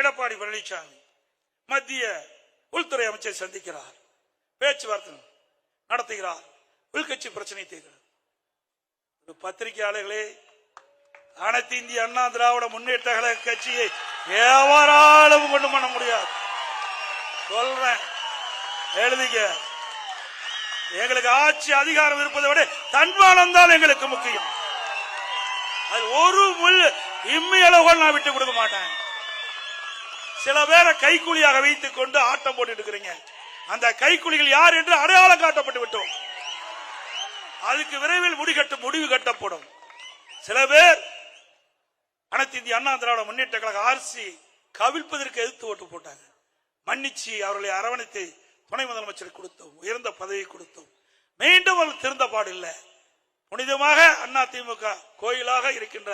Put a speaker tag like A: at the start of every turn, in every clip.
A: எடப்பாடி பழனிசாமி மத்திய உள்துறை அமைச்சரை சந்திக்கிறார். பேச்சுவார்த்தை நடத்துகிறார். உள்கட்சி பிரச்சனை தீர்க்கிறார் ஒரு பத்திரிகையாளர்களே அனைத்து இந்திய அண்ணா திராவிட முன்னேற்ற கழக கட்சியை எவராலும் கொண்டு பண்ண முடியாது. சொல்றேன் எழுதிக்க எங்களுக்கு ஆட்சி அதிகாரம் இருப்பதை விட தன்மானம் தான் எங்களுக்கு முக்கியம். அது ஒரு முள் இம்மையளவு நான் விட்டு கொடுக்க மாட்டேன். சில பேரை கைக்கூலியாக வைத்துக் கொண்டு ஆட்டம் போட்டு இருக்கிறீங்க. அந்த கைக்கூலிகள் யார் என்று அடையாளம் காட்டப்பட்டு விட்டோம். அதுக்கு விரைவில் முடிகட்ட முடிவு கட்டப்படும். சில பேர் அனைத்து இந்திய அண்ணா திராவிட முன்னேற்ற கழக ஆர்சி கவிழ்ப்பதற்கு எதிர்த்து ஓட்டு போட்டாங்க. மன்னிச்சு அவர்களை அரவணைத்து துணை முதலமைச்சர் கொடுத்தோம். உயர்ந்த பதவி கொடுத்தோம். மீண்டும் அவர் திருந்த பாடில்லை புனிதமாக அண்ணா திமுக கோயிலாக இருக்கின்ற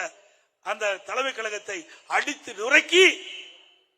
A: அந்த தலைமை கழகத்தை அடித்து நுரைக்கி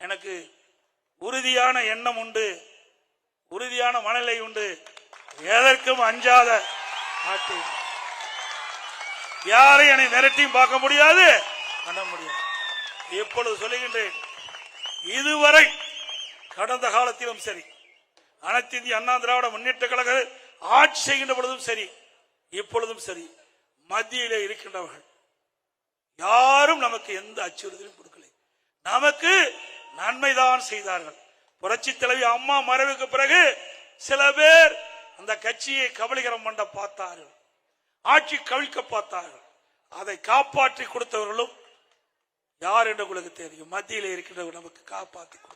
A: எனக்கு உறுதியான எண்ணம் உண்டு உறுதியான மனநிலை உண்டு. எதற்கும் அஞ்சாத நாட்டு யாரையும் என்னை மிரட்டியும் பார்க்க முடியாது பண்ண முடியாது. இப்பொழுது சொல்லுகின்றேன் இதுவரை கடந்த காலத்திலும் சரி அனைத்து இந்திய அண்ணா திராவிட முன்னேற்ற கழக ஆட்சி செய்கின்ற பொழுதும் சரி இப்பொழுதும் சரி மத்தியிலே இருக்கின்றவர்கள் யாரும் நமக்கு எந்த அச்சுறுத்தலும் கொடுக்கல. நமக்கு நன்மைதான் செய்தார்கள். புரட்சி தலைவி அம்மா மறைவுக்கு பிறகு சில பேர் அந்த கட்சியை கபலீகரம் பண்ண பார்த்தார்கள். ஆட்சி கவிழ்க்க பார்த்தார்கள். அதை காப்பாற்றி கொடுத்தவர்களும் யார் என்று உங்களுக்கு தெரியும். மத்தியில் இருக்கின்றவர் நமக்கு காப்பாற்றி கொடுத்தார்.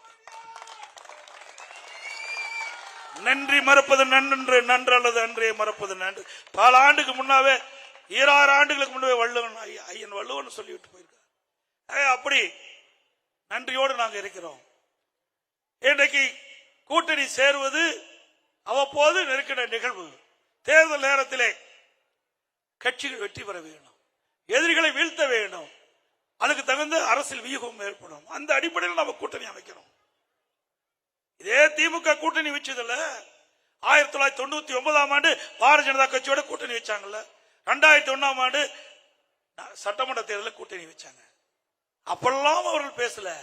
A: நன்றி மறப்பது நன்று நன்று அல்லது அன்றே மறப்பது நன்று. பல ஆண்டுக்கு முன்னாவே ஈராறு ஆண்டுகளுக்கு முன்னாவே வள்ளுவன் ஐயன் வள்ளுவன் சொல்லிவிட்டு போயிருக்கார். அப்படி நன்றியோடு நாங்கள் இருக்கிறோம். இன்றைக்கு கூட்டணி சேருவது அவ்வப்போது நெருக்கிற நிகழ்வு. தேர்தல் நேரத்திலே கட்சிகள் வெற்றி பெற வேண்டும். எதிரிகளை வீழ்த்த வேண்டும். அதுக்கு தகுந்த அரசியல் வியூகம் ஏற்படும். அந்த அடிப்படையில் நம்ம கூட்டணி அமைக்கிறோம். இதே திமுக கூட்டணி வச்சதுல ஆயிரத்தி தொள்ளாயிரத்தி தொண்ணூத்தி ஒன்பதாம் ஆண்டு பாரதிய ஜனதா கட்சியோட கூட்டணி வச்சாங்கல்ல. ரெண்டாயிரத்தி ஒன்னாம் ஆண்டு சட்டமன்ற தேர்தலில் கூட்டணி வச்சாங்க. அப்பெல்லாம் அவர்கள் பேசல.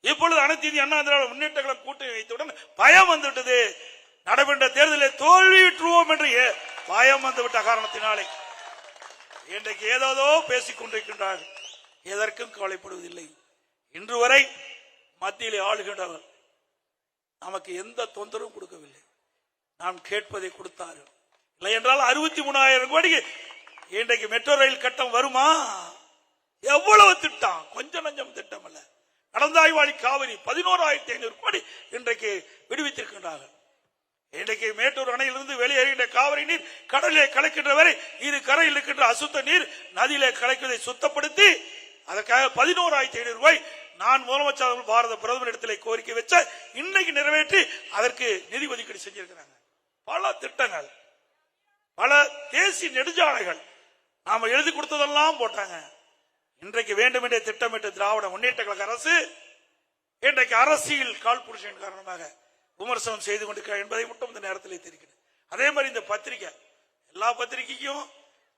A: இப்பொழுது அனைத்து இந்திய அண்ணா திராவிட முன்னேற்ற கழகம் கூட்டணி வைத்தவுடன் பயம் வந்துவிட்டது. நடைபெற்ற தேர்தலில் தோல்வியுற்றுவோம் என்று ஏ- பயம் வந்துவிட்ட காரணத்தினாலே. இன்றைக்கு ஏதோதோ பேசிக் கொண்டிருக்கின்றார்கள். எதற்கும் கவலைப்படுவதில்லை. இன்று வரை மத்தியிலே ஆளுகின்றவர் நமக்கு எந்த தொந்தரவும் கொடுக்கவில்லை. நாம் கேட்பதை கொடுத்தார்கள். இல்லை என்றால் அறுபத்தி மூணாயிரம் கோடிக்கு இன்றைக்கு மெட்ரோ ரயில் கட்டம் வருமா? எவ்வளவு திட்டம்? கொஞ்சம் நஞ்சம் திட்டம் அல்ல. நடந்தாய்வாளி காவிரி பதினோராயிரத்தி ஐநூறு கோடி இன்றைக்கு விடுவித்திருக்கின்றார்கள். இன்றைக்கு மேட்டூர் அணையிலிருந்து வெளியேறுகின்ற காவிரி நீர் கடலிலே கலக்கின்ற வரை இரு கரையில் இருக்கின்ற அசுத்த நீர் நதியிலே கலைக்குவதை சுத்தப்படுத்தி அதற்காக பதினோராயிரத்தி ஐநூறு ரூபாய் நான் முதலமைச்சர் பாரத பிரதமர் இடத்திலே கோரிக்கை வச்ச இன்னைக்கு நிறைவேற்றி அதற்கு நிதி ஒதுக்கீடு செஞ்சிருக்கிறாங்க. பல திட்டங்கள் பல தேசிய நெடுஞ்சாலைகள். நாம எழுதி கொடுத்ததெல்லாம் போட்டாங்க. இன்றைக்கு வேண்டுமென்றே திட்டமிட்டு திராவிட முன்னேற்ற கழக அரசு இன்றைக்கு அரசியல் கால்புருஷன் காரணமாக விமர்சனம் செய்து கொண்டிருக்கிறார் என்பதை மட்டும் இந்த நேரத்தில் தெரிகிறது அதே மாதிரி இந்த பத்திரிகை எல்லா பத்திரிகைக்கும்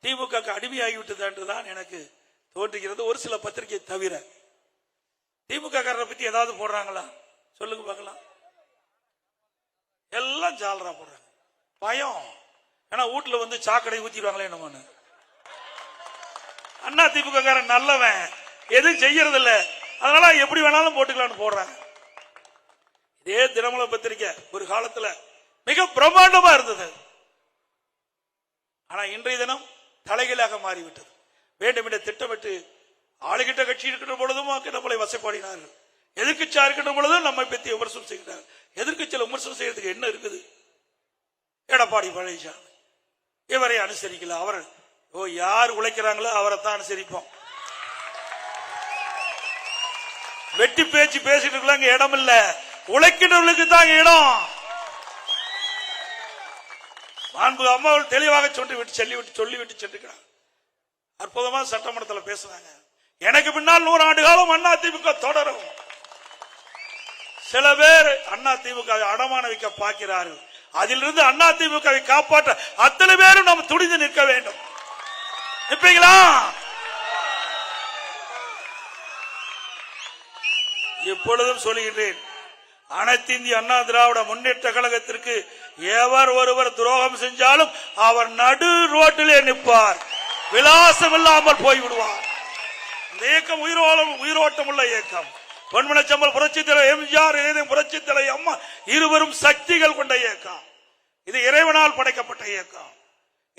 A: திமுக அடிமையாகிவிட்டது என்றுதான் எனக்கு தோன்றுகிறது. ஒரு சில பத்திரிகை தவிர திமுக காரரை பத்தி ஏதாவது போடுறாங்களா? சொல்லுங்க பார்க்கலாம். எல்லாம் ஜாலரா போடுறாங்க. பயம். ஏன்னா வீட்டுல வந்து சாக்கடை ஊத்திடுவாங்களே என்னமான்னு. அண்ணா திமுககாரன் நல்லவன். எதுவும் செய்யறது இல்ல அதனால எப்படி வேணாலும் போட்டுக்கலாம்னு போடுறாங்க. இதே தினமல பத்திரிக்கை ஒரு காலத்துல மிக பிரம்மாண்டமா இருந்தது. ஆனா இன்றைய தினம் தலைகீழாக மாறிவிட்டது. வேண்டும் திட்டமிட்டு ஆளுகிட்ட கட்சி இருக்கின்ற பொழுதும் நம்மளை வசைப்பாடினார்கள் எதிர்கட்சியா இருக்கின்ற பொழுதும் நம்மை பற்றி விமர்சனம் செய்கிறார்கள். எதிர்கட்சியில் விமர்சனம் செய்யறதுக்கு என்ன இருக்குது? எடப்பாடி பழனிசாமி. இவரை அனுசரிக்கல. அவர் ஓ யார் உழைக்கிறாங்களோ அவரை தான் அனுசரிப்போம். வெட்டி பேச்சு பேசிட்டு இருக்கலாம் இடம் இல்ல. உழைக்கிறவர்களுக்கு தான் இடம் மாண்பு அம்மாவில் தெளிவாக சொல்லி விட்டு சொல்லி விட்டு சொல்லி விட்டு சென்றுக்கிறாங்க அற்புதமா சட்டமன்றத்தில் பேசுறாங்க. எனக்கு பின்னால் நூறு ஆண்டு காலம் அண்ணா திமுக தொடரும். சில பேர் அண்ணா திமுக அடமான வைக்க பார்க்கிறார்கள். அதிலிருந்து அண்ணா திமுகவை காப்பாற்ற அத்தனை பேரும் நாம் துடிந்து நிற்க வேண்டும். நிற்பீங்களா? இப்பொழுதும் சொல்லுகின்றேன் அனைத்து இந்திய அண்ணா திராவிட முன்னேற்ற கழகத்திற்கு எவர் ஒருவர் துரோகம் செஞ்சாலும் அவர் நடு ரோட்டிலே நிற்பார். விலாசம் இல்லாமல் போய்விடுவார். இந்த இயக்கம் உயிரோலம் உயிரோட்டம் உள்ள இயக்கம் பொன்மனச்சம்பல் புரட்சி தலைவர் எம்ஜிஆர் ஏதும் புரட்சி தலைவர் அம்மா இருவரும் சக்திகள் கொண்ட இயக்கம். இது இறைவனால் படைக்கப்பட்ட இயக்கம்.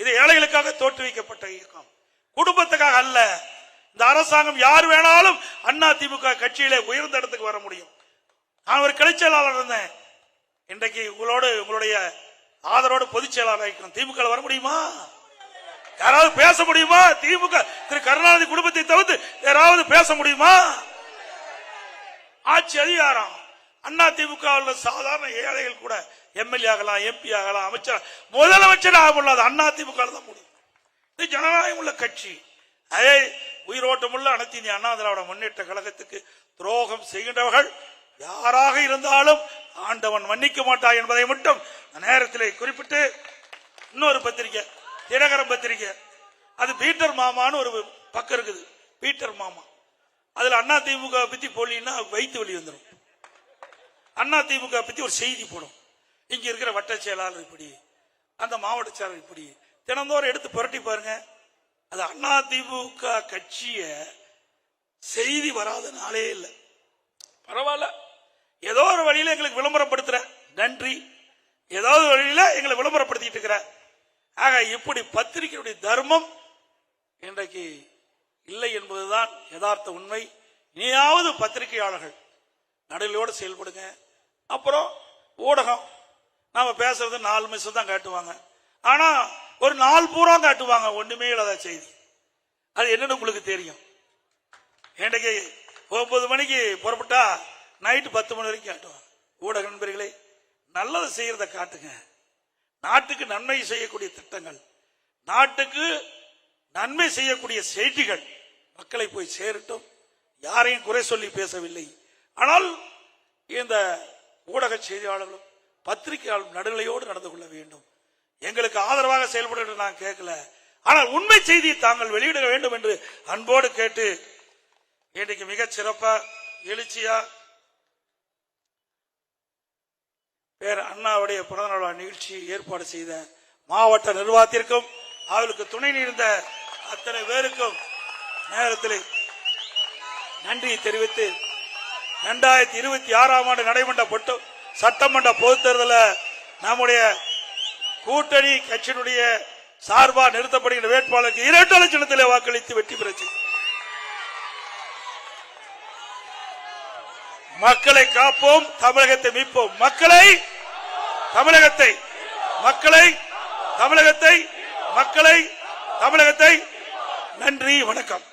A: இது ஏழைகளுக்காக தோற்றுவிக்கப்பட்ட இயக்கம். குடும்பத்துக்காக அல்ல. இந்த அரசாங்கம் யார் வேணாலும் அண்ணா திமுக கட்சியிலே உயர்ந்த இடத்துக்கு வர முடியும். நான் ஒரு கிளை செயலாளர் இருந்தேன். இன்றைக்கு உங்களோடு உங்களுடைய ஆதரவோடு பொதுச் செயலாளர் திமுக வர முடியுமா? யாராவது பேச முடியுமா? திமுக திரு கருணாநிதி குடும்பத்தை தவிர்த்து யாராவது பேச முடியுமா? ஆட்சி அதிகாரம். அண்ணா திமுக சாதாரண ஏழைகள் கூட எம்எல்ஏ ஆகலாம் எம்பி ஆகலாம் அமைச்சர் முதலமைச்சர் ஆக முடியாது. அண்ணா திமுக தான் முடியும். இது ஜனநாயகம் உள்ள கட்சி. அதே உயிரோட்டம் உள்ள அனைத்து இந்திய அண்ணா திராவிட முன்னேற்ற கழகத்துக்கு துரோகம் செய்கின்றவர்கள் யாராக இருந்தாலும் ஆண்டவன் மன்னிக்க மாட்டான் என்பதை மட்டும் நேரத்தில் குறிப்பிட்டு இன்னொரு பத்திரிக்கை தினகர பத்திரிக்கை அது பீட்டர் மாமான்னு ஒரு பக்கம் இருக்குது பீட்டர் மாமா. அதுல அண்ணா திமுக பத்தி போலின்னா வைத்து வழி வந்துடும் அண்ணா திமுக பத்தி ஒரு செய்தி போடும். இங்க இருக்கிற வட்ட செயலாளர் இப்படி அந்த மாவட்ட செயலாளர் இப்படி. தினந்தோறும் எடுத்து புரட்டி பாருங்க. அது அண்ணா திமுக கட்சிய செய்தி வராத நாளே இல்லை. பரவாயில்ல. ஏதோ ஒரு வழியில எங்களுக்கு விளம்பரப்படுத்துற. நன்றி. ஏதாவது வழியில் வழியில எங்களை விளம்பரப்படுத்திட்டு இருக்கிற. ஆக இப்படி பத்திரிகையுடைய தர்மம் இன்றைக்கு இல்லை என்பதுதான் யதார்த்த உண்மை. இனியாவது பத்திரிகையாளர்கள் நடுவிலோடு செயல்படுங்க. அப்புறம் ஊடகம். நாம பேசுறது நாலு நிமிஷம் தான் காட்டுவாங்க. ஆனா ஒரு நாள் பூரா காட்டுவாங்க ஒண்ணுமே இல்லாத செய்தி. அது என்னன்னு உங்களுக்கு தெரியும். இன்றைக்கு ஒன்பது மணிக்கு புறப்பட்டா நைட்டு பத்து மணி வரைக்கும் காட்டுவாங்க. ஊடக நண்பர்களே நல்லதை செய்யறத காட்டுங்க. நாட்டுக்கு நன்மை செய்யக்கூடிய திட்டங்கள் நாட்டுக்கு நன்மை செய்யக்கூடிய செய்திகள் மக்களை போய் சேரட்டும். யாரையும் குறை சொல்லி பேசவில்லை. ஆனால் இந்த ஊடக செய்தியாளர்களும் பத்திரிகையாளரும் நடுநிலையோடு நடந்து கொள்ள வேண்டும். எங்களுக்கு ஆதரவாக செயல்பட நான் கேட்கல. ஆனால் உண்மை செய்தியை தாங்கள் வெளியிட வேண்டும் என்று அன்போடு கேட்டு இன்றைக்கு மிகச் சிறப்பா எழுச்சியா பேர் அண்ணாவுடைய பிறந்த நாள் நிகழ்ச்சி ஏற்பாடு செய்த மாவட்ட நிர்வாகத்திற்கும் அவளுக்கு துணை நின்ற அத்தனை பேருக்கும் நேரத்தில் நன்றி தெரிவித்து இரண்டாயிரத்தி இருபத்தி ஆறாம் ஆண்டு நடைபெற்ற பொட்டு சட்டமன்ற பொதுத் தேர்தலில் நம்முடைய கூட்டணி கட்சியினுடைய சார்பா நிறுத்தப்படுகிற வேட்பாளருக்கு இரண்டு லட்சணத்திலே வாக்களித்து வெற்றி பெறச்சு மக்களை காப்போம் தமிழகத்தை மீட்போம். மக்களை தமிழகத்தை மக்களை தமிழகத்தை மக்களை தமிழகத்தை. நன்றி வணக்கம்.